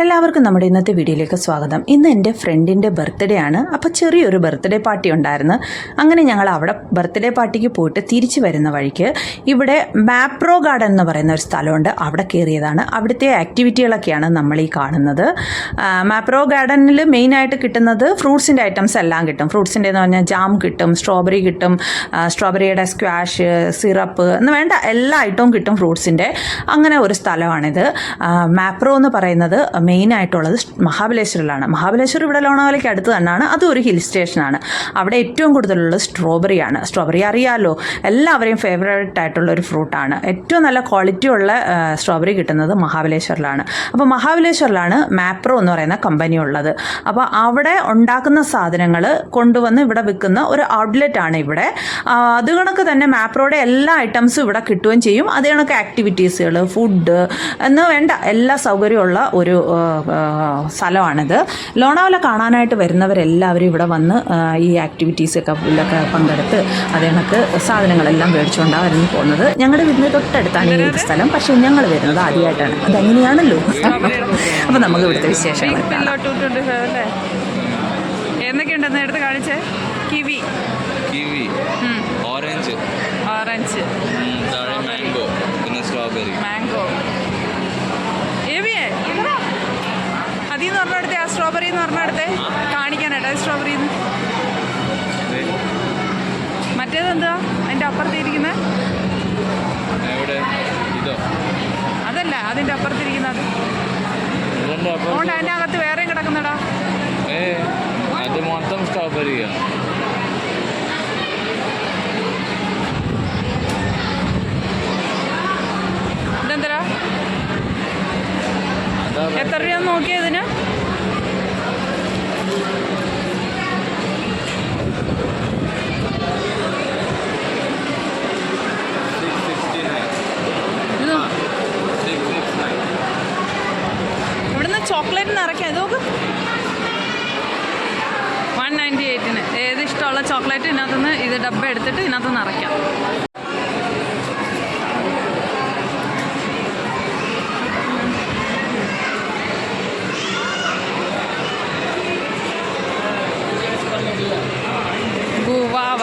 എല്ലാവർക്കും നമ്മുടെ ഇന്നത്തെ വീഡിയോയിലേക്ക് സ്വാഗതം. ഇന്ന് എന്റെ ഫ്രണ്ടിന്റെ ബർത്ത്ഡേ ആണ്. അപ്പോൾ ചെറിയൊരു ബർത്ത്ഡേ പാർട്ടി ഉണ്ടായിരുന്നു. അങ്ങനെ ഞങ്ങൾ അവിടെ ബർത്ത്ഡേ പാർട്ടിക്ക് പോയിട്ട് തിരിച്ചു വരുന്ന വഴിക്ക് ഇവിടെ മാപ്രോ ഗാർഡൻ എന്ന് പറയുന്ന ഒരു സ്ഥലമുണ്ട്. അവിടെ കയറിയതാണ്. അവിടുത്തെ ആക്ടിവിറ്റികളൊക്കെയാണ് നമ്മൾ ഈ കാണുന്നത്. മാപ്രോ ഗാർഡനിൽ മെയിനായിട്ട് കിട്ടുന്നത് ഫ്രൂട്ട്സിന്റെ ഐറ്റംസ് എല്ലാം കിട്ടും. ഫ്രൂട്ട്സിന്റെ എന്ന് പറഞ്ഞാൽ ജാം കിട്ടും സ്ട്രോബെറി കിട്ടും സ്ട്രോബെറിയുടെ സ്ക്വാഷ് സിറപ്പ് എന്ന് വേണ്ട എല്ലാ ഐറ്റവും കിട്ടും ഫ്രൂട്ട്സിന്റെ. അങ്ങനെ ഒരു സ്ഥലമാണിത്. മാപ്രോ എന്ന് പറയുന്നത് മെയിനായിട്ടുള്ളത് മഹാബലേശ്വറിലാണ് മഹാബലേശ്വർ ഇവിടെ ലോണാവലയ്ക്ക് അടുത്ത് തന്നെയാണ് അതും ഒരു ഹിൽ സ്റ്റേഷനാണ് അവിടെ ഏറ്റവും കൂടുതലുള്ളത് സ്ട്രോബെറിയാണ് സ്ട്രോബെറി അറിയാമല്ലോ എല്ലാവരെയും ഫേവറേറ്റ് ആയിട്ടുള്ള ഒരു ഫ്രൂട്ടാണ് ഏറ്റവും നല്ല ക്വാളിറ്റി ഉള്ള സ്ട്രോബെറി കിട്ടുന്നത് മഹാബലേശ്വറിലാണ്. അപ്പോൾ മഹാബലേശ്വറിലാണ് മാപ്രോ എന്ന് പറയുന്ന കമ്പനി ഉള്ളത്. അപ്പോൾ അവിടെ ഉണ്ടാക്കുന്ന സാധനങ്ങൾ കൊണ്ടുവന്ന് ഇവിടെ വിൽക്കുന്ന ഒരു ഔട്ട്ലെറ്റ് ആണ് ഇവിടെ. അത് കണക്ക് തന്നെ മാപ്രോയുടെ എല്ലാ ഐറ്റംസും ഇവിടെ കിട്ടുകയും ചെയ്യും. അത് കണക്ക് ആക്ടിവിറ്റീസുകൾ ഫുഡ് എന്ന് വേണ്ട എല്ലാ സൗകര്യമുള്ള ഒരു സ്ഥലമാണിത്. ലോണാവല കാണാനായിട്ട് വരുന്നവരെല്ലാവരും ഇവിടെ വന്ന് ഈ ആക്ടിവിറ്റീസൊക്കെ ഇതിലൊക്കെ പങ്കെടുത്ത് അത് കണക്ക് സാധനങ്ങളെല്ലാം മേടിച്ചുകൊണ്ടാണ് വരുന്നു പോകുന്നത്. ഞങ്ങളുടെ വീടിന് തൊട്ടടുത്താണ് ഈ ഒരു സ്ഥലം. പക്ഷേ ഞങ്ങൾ വരുന്നത് ആദ്യമായിട്ടാണ്. അതങ്ങനെയാണല്ലോ? അപ്പോൾ നമുക്ക് ഇവിടുത്തെ വിശേഷങ്ങൾ എന്തൊക്കെയുണ്ടെന്ന് എടുത്ത് കാണിച്ചേ? കിവി. കിവി. ഓറഞ്ച്. ഓറഞ്ച്. താഴെ മാംഗോ. പിന്നെ സ്ട്രോബെറി. മാംഗോ. മറ്റേതെന്താ അതിന്റെ അപ്പുറത്തിരിക്കുന്നത് അതല്ല അതിന്റെ അപ്പുറത്തിരിക്കുന്നത്. അതുകൊണ്ട് അതിന്റെ അകത്ത് വേറെയും കിടക്കുന്നടാ. അത് മൊത്തം സ്ട്രോബെറിയാ ചോക്ലേറ്റ് നിറയ്ക്കാം ഇത് നോക്ക്. വൺ നയന്റി എയ്റ്റിന് ഏത് ഇഷ്ടമുള്ള ചോക്ലേറ്റ് ഇതിനകത്തുനിന്ന് ഇത് ഡബ്ബ എടുത്തിട്ട് ഇതിനകത്ത് നിറയ്ക്കാം. Guava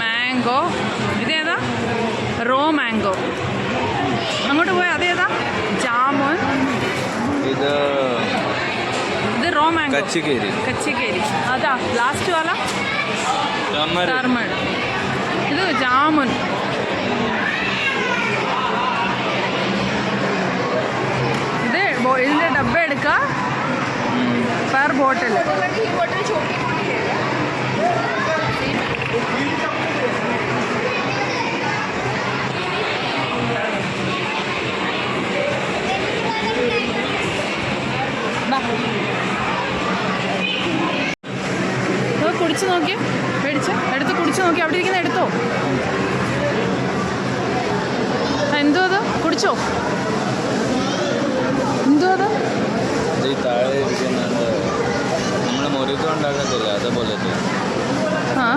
mango. ഇതേതാ? Raw mango. അങ്ങോട്ട് പോയാൽ അതേതാ ജാമുൻ ഇത് ഇത് റോ മാംഗോ കച്ചിക്കേരി കച്ചിക്കേരി അതാ ലാസ്റ്റ് വാല ടർമറിക് ടർമഡ് ഇത് ജാമുൻ ഇത് ബോ- ഇതിന്റെ ഡബ്ബ എടുക്ക പെർ ബോട്ടിൽ കുടിച്ചു നോക്കി മേടിച്ച്. എടുത്ത് കുടിച്ചു നോക്കി അവിടെ ഇരിക്കുന്ന എടുത്തോ? എന്തോ അത്? കുടിച്ചോ? എന്തോ അത്? നമ്മൾ മുരുക്ക ഉണ്ടാക്കത്തില്ല? അതേപോലത്തെ ആ?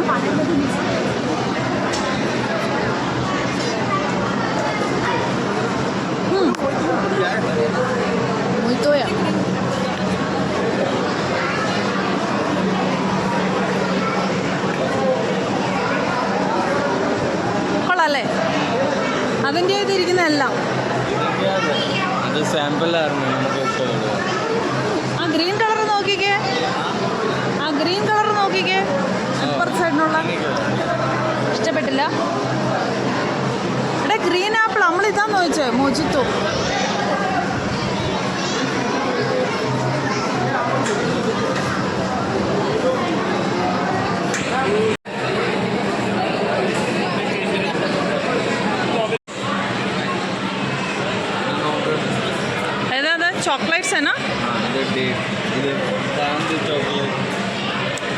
ഇഷ്ടമുള്ളത് ആ ഗ്രീൻ കളർ നോക്കിക്കേ. ആ ഗ്രീൻ കളർ നോക്കിക്കേ. സൂപ്പർ സൈഡിനുള്ള ഇഷ്ടപ്പെട്ടില്ല. എടാ ഗ്രീൻ ആപ്പിൾ നമ്മൾ ഇതാന്ന് ചോദിച്ചേ? മോജിത്തോ.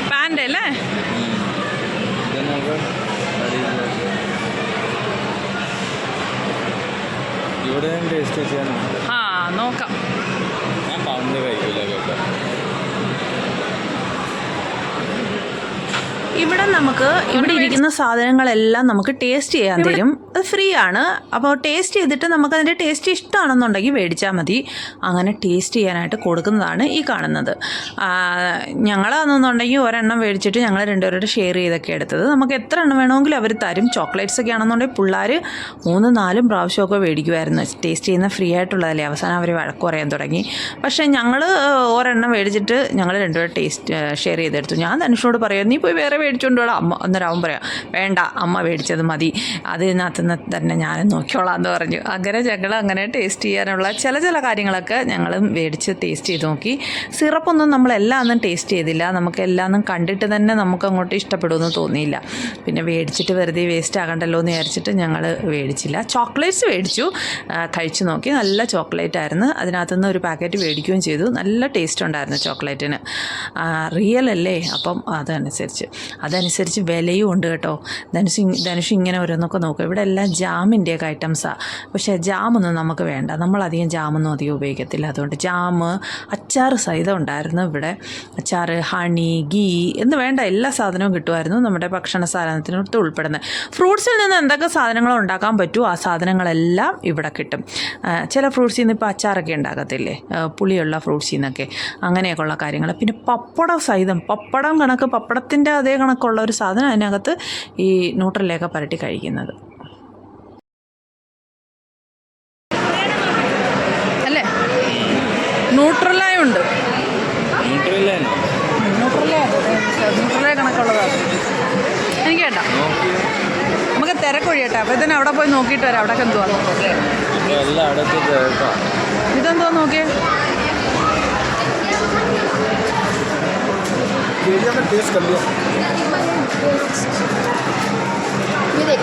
പാന്റ് അല്ലേ ടേസ്റ്റ് ചെയ്യാനുണ്ട് ആ നോക്കാം. ഞാൻ പൗണ്ട് കഴിക്കില്ല കേട്ടോ ഇവിടെ നമുക്ക് ഇവിടെ ഇരിക്കുന്ന സാധനങ്ങളെല്ലാം നമുക്ക് ടേസ്റ്റ് ചെയ്യാൻ തരും. അത് ഫ്രീ ആണ് അപ്പോൾ ടേസ്റ്റ് ചെയ്തിട്ട് നമുക്കതിന്റെ ടേസ്റ്റ് ഇഷ്ടമാണെന്നുണ്ടെങ്കിൽ മേടിച്ചാൽ മതി. അങ്ങനെ ടേസ്റ്റ് ചെയ്യാനായിട്ട് കൊടുക്കുന്നതാണ് ഈ കാണുന്നത്. ഞങ്ങളാണെന്നുണ്ടെങ്കിൽ ഒരെണ്ണം മേടിച്ചിട്ട് ഞങ്ങൾ രണ്ടുപേരോട് ഷെയർ ചെയ്തൊക്കെ എടുത്തത്. നമുക്ക് എത്ര എണ്ണം വേണമെങ്കിലും അവർ തരും. ചോക്ലേറ്റ്സ് ഒക്കെ ആണെന്നുണ്ടെങ്കിൽ പിള്ളേർ മൂന്ന് നാലും പ്രാവശ്യമൊക്കെ മേടിക്കുമായിരുന്നു ടേസ്റ്റ് ചെയ്യുന്ന ഫ്രീ ആയിട്ടുള്ളതല്ലേ? അവസാനം അവർ വഴക്ക് പറയാൻ തുടങ്ങി. പക്ഷേ ഞങ്ങൾ ഒരെണ്ണം മേടിച്ചിട്ട് ഞങ്ങൾ രണ്ടുപേരും ടേസ്റ്റ് ഷെയർ ചെയ്തെടുത്തു. ഞാൻ ധനുഷിനോട് പറയാം നീ പോയി വേറെ മേടിച്ചുകൊണ്ട് അമ്മ അന്നേരം അവൻ പറയാം വേണ്ട അമ്മ മേടിച്ചത് മതി. അതിനകത്ത് നിന്ന് തന്നെ ഞാനും നോക്കിയോളാം എന്ന് പറഞ്ഞു. അങ്ങനെ ഞങ്ങൾ അങ്ങനെ ടേസ്റ്റ് ചെയ്യാനുള്ള ചില ചില കാര്യങ്ങളൊക്കെ ഞങ്ങൾ മേടിച്ച് ടേസ്റ്റ് ചെയ്ത് നോക്കി. സിറപ്പൊന്നും നമ്മളെല്ലാം ഒന്നും ടേസ്റ്റ് ചെയ്തില്ല. നമുക്ക് എല്ലാം ഒന്നും കണ്ടിട്ട് തന്നെ നമുക്ക് അങ്ങോട്ട് ഇഷ്ടപ്പെടുമെന്ന് തോന്നിയില്ല. പിന്നെ മേടിച്ചിട്ട് വെറുതെ വേസ്റ്റ് ആകണ്ടല്ലോ എന്ന് വിചാരിച്ചിട്ട് ഞങ്ങൾ മേടിച്ചില്ല. ചോക്ലേറ്റ്സ് മേടിച്ചു. കഴിച്ചു നോക്കി. നല്ല ചോക്ലേറ്റ് ആയിരുന്നു. അതിനകത്തുനിന്ന് ഒരു പാക്കറ്റ് മേടിക്കുകയും ചെയ്തു. നല്ല ടേസ്റ്റ് ഉണ്ടായിരുന്നു ചോക്ലേറ്റിന്. റിയൽ അല്ലേ? അപ്പം അതനുസരിച്ച്. അതനുസരിച്ച് വിലയും ഉണ്ട് കേട്ടോ. ധനുഷ് ധനുഷ് ഇങ്ങനെ ഓരോന്നൊക്കെ നോക്കും. ഇവിടെ എല്ലാം ജാമിന്റെയൊക്കെ ഐറ്റംസാണ് പക്ഷേ ജാമൊന്നും നമുക്ക് വേണ്ട. നമ്മളധികം ജാമൊന്നും അധികം ഉപയോഗിക്കത്തില്ല. അതുകൊണ്ട് ജാമ് അച്ചാർ സഹിതം ഉണ്ടായിരുന്നു ഇവിടെ. അച്ചാർ ഹണി ഗീ എന്ന് വേണ്ട എല്ലാ സാധനവും കിട്ടുമായിരുന്നു നമ്മുടെ ഭക്ഷണ സാധനത്തിനടുത്ത് ഉൾപ്പെടുന്നത്. ഫ്രൂട്ട്സിൽ നിന്ന് എന്തൊക്കെ സാധനങ്ങൾ ഉണ്ടാക്കാൻ പറ്റുമോ ആ സാധനങ്ങളെല്ലാം ഇവിടെ കിട്ടും. ചില ഫ്രൂട്ട്സിൽ നിന്ന് ഇപ്പോൾ അച്ചാറൊക്കെ ഉണ്ടാക്കത്തില്ലേ? പുളിയുള്ള ഫ്രൂട്ട്സിൽ നിന്നൊക്കെ. അങ്ങനെയൊക്കെയുള്ള കാര്യങ്ങൾ. പിന്നെ പപ്പടം സഹിതം പപ്പടം കണക്ക് പപ്പടത്തിന്റെ അതേ കണക്കുള്ള ഒരു സാധനം അതിനകത്ത് ഈ ന്യൂട്രലൊക്കെ പരട്ടി കഴിക്കുന്നത് അല്ലേ ന്യൂട്രലായ ഉണ്ട് ന്യൂട്രലാണോ ന്യൂട്രലേ ന്യൂട്രലേ കണക്കുള്ളതാണ് എനിക്ക് വേണ്ട നോക്കി നമുക്ക് തിരക്കൊഴിയട്ടെ അപ്പോൾ ഇതിന് അവിടെ പോയി നോക്കിയിട്ട് വരാം അവിടെ എന്തുവാ ഇപ്പോൾ എല്ലാം അടച്ച് ചേർക്കാം ഇതെന്തോ നോക്കിയേ एरिया में टेस्ट कर लिया ये देख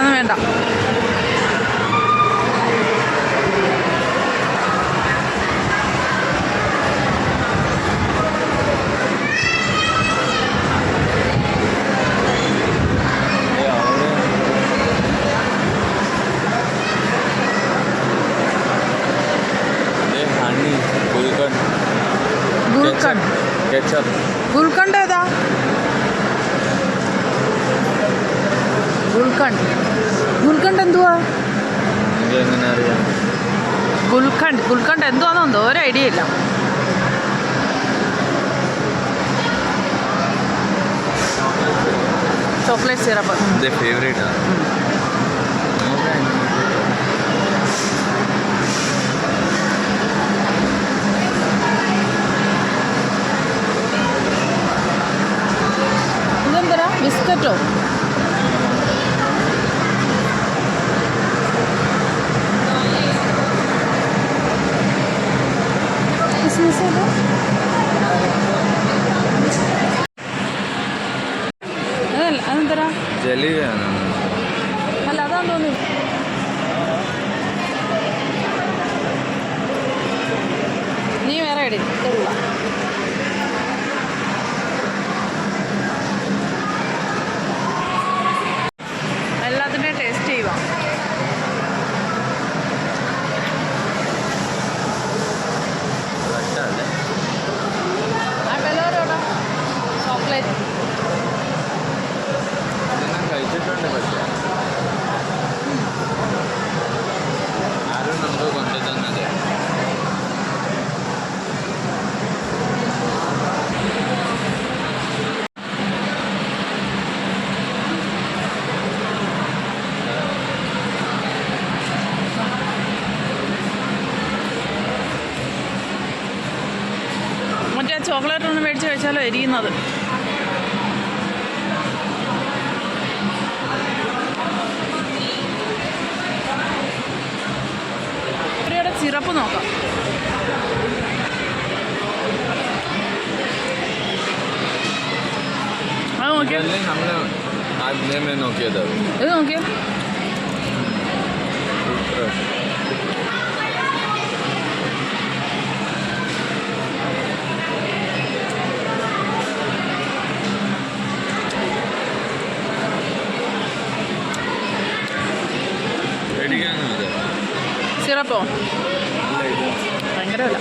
വെക്കരുത് നമുക്കതൊന്നും വേണ്ട ഹണി ഗുൽക്കണ്ട് ഗുൽഖണ്ഡ് എന്തുവാ? ഗുൽഖണ്ഡ്. ഗുൽഖണ്ഡ് എന്തുവാന്നോ ഒരു ഐഡിയ ഇല്ല. Chocolate syrup. ഫേവറേറ്റ് ഫേവറേറ്റാണ് ചോക്ലേറ്റ് ഒന്ന് മേടിച്ച് കഴിച്ചാലോ എരിയുന്നത്? ഇവരുടെ സിറപ്പ് നോക്കാം. അത് ഇത് നോക്കിയോ? ഇത് ഭയങ്കര വില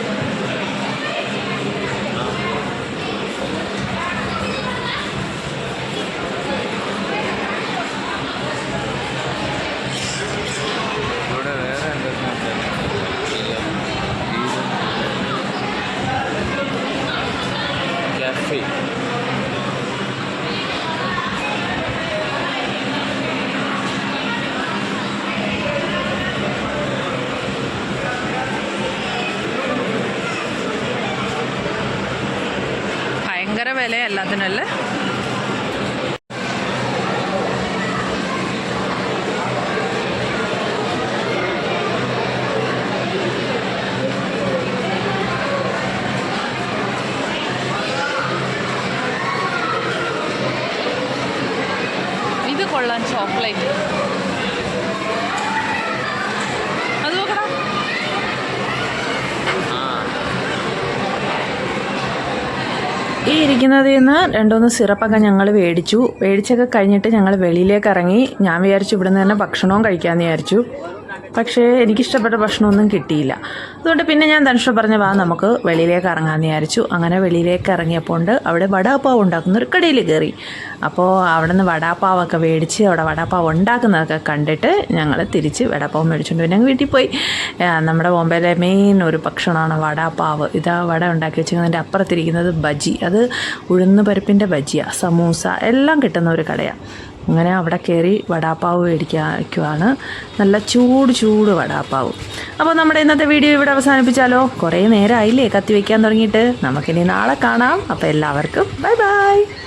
വില എല്ലാത്തിനല്ലേ ഇത് കൊള്ളാൻ ചോക്ലേറ്റ് ഈ ഇരിക്കുന്നതിൽ നിന്ന് രണ്ടുമൂന്ന് സിറപ്പൊക്കെ ഞങ്ങൾ മേടിച്ചു മേടിച്ചൊക്കെ കഴിഞ്ഞിട്ട് ഞങ്ങൾ വെളിയിലേക്ക് ഇറങ്ങി. ഞാൻ വിചാരിച്ചു ഇവിടുന്ന് തന്നെ ഭക്ഷണവും കഴിക്കാമെന്ന് വിചാരിച്ചു. പക്ഷേ എനിക്കിഷ്ടപ്പെട്ട ഭക്ഷണമൊന്നും കിട്ടിയില്ല. അതുകൊണ്ട് പിന്നെ ഞാൻ ധനുഷ പറഞ്ഞ വാ നമുക്ക് വെളിയിലേക്ക് ഇറങ്ങാമെന്ന് വിചാരിച്ചു. അങ്ങനെ വെളിയിലേക്ക് ഇറങ്ങിയപ്പോൾ അവിടെ വടാപ്പാവ് ഉണ്ടാക്കുന്ന ഒരു കടയിൽ കയറി. അപ്പോൾ അവിടെ നിന്ന് വടാപ്പാവൊക്കെ മേടിച്ച് അവിടെ വടാപ്പാവ് ഉണ്ടാക്കുന്നതൊക്കെ കണ്ടിട്ട് ഞങ്ങൾ തിരിച്ച് വടാപ്പാവ് മേടിച്ചുകൊണ്ട് പിന്നെ വീട്ടിൽ പോയി. നമ്മുടെ ബോംബെയിലെ മെയിൻ ഒരു ഭക്ഷണമാണ് വടാപ്പാവ്. ഇതാ വട ഉണ്ടാക്കി വെച്ചിരിക്കുന്നതിന്റെ അപ്പുറത്തിരിക്കുന്നത് ബജി. അത് ഉഴുന്ന് പരിപ്പിന്റെ ബജിയാണ് സമൂസ. എല്ലാം കിട്ടുന്ന ഒരു കടയാണ് അങ്ങനെ അവിടെ കയറി വടാപ്പാവ് മേടിക്കാണ് നല്ല ചൂട് ചൂട് വടാപ്പാവ്. അപ്പോൾ നമ്മുടെ ഇന്നത്തെ വീഡിയോ ഇവിടെ അവസാനിപ്പിച്ചാലോ? കുറേ നേരമായില്ലേ കത്തി വയ്ക്കാൻ തുടങ്ങിയിട്ട്. നമുക്കിനി നാളെ കാണാം. അപ്പോൾ എല്ലാവർക്കും ബൈ ബൈ.